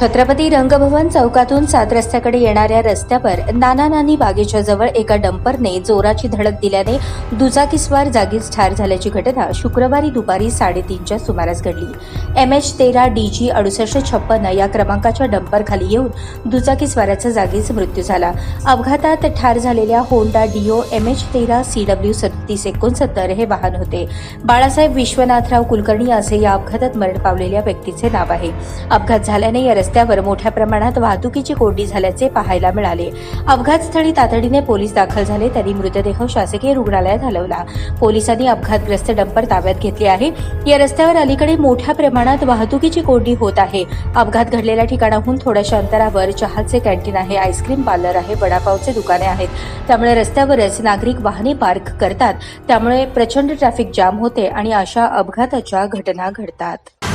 छत्रपती रंगभवन चौकातून सात रस्त्याकडे येणाऱ्या रस्त्यावर नाना नानी बागेच्या जवळ एका डंपरने जोराची धडक दिल्याने दुचाकीस्वार जागीच ठार झाल्याची घटना शुक्रवारी दुपारी साडेतीनच्या सुमारास घडली. एम एच तेरा डी जी अडुसष्ट छप्पन्न या क्रमांकाच्या डंपरखाली येऊन दुचाकीस्वाराचा जागीच मृत्यू झाला. अपघातात ठार झालेल्या होंडा डिओ एम एच तेरा सी डब्ल्यू सत्तीस एकोणसत्तर हे वाहन होते. बाळासाहेब विश्वनाथराव कुलकर्णी असे या अपघातात मरण पावलेल्या व्यक्तीचे नाव आहे. अपघात झाल्याने या रस्त्यावर मोठ्या प्रमाणात वाहतुकीची कोंडी झाल्याचे पाहायला मिळाले. अपघातस्थळी तातडीने पोलीस दाखल झाले त्यांनी मृतदेह शासकीय रुग्णालयात हलवला. पोलिसांनी अपघातग्रस्त डंपर ताब्यात घेतले आहे. या रस्त्यावर अलीकडे मोठ्या प्रमाणात वाहतुकीची कोंडी होत आहे. अपघात घडलेल्या ठिकाणाहून थोड्याशा अंतरावर चहाचे कॅन्टीन आहे आईस्क्रीम पार्लर आहे वडापावचे दुकाने आहेत. त्यामुळे रस्त्यावरच नागरिक वाहने पार्क करतात. त्यामुळे प्रचंड ट्रॅफिक जाम होते आणि अशा अपघाताच्या घटना घडतात.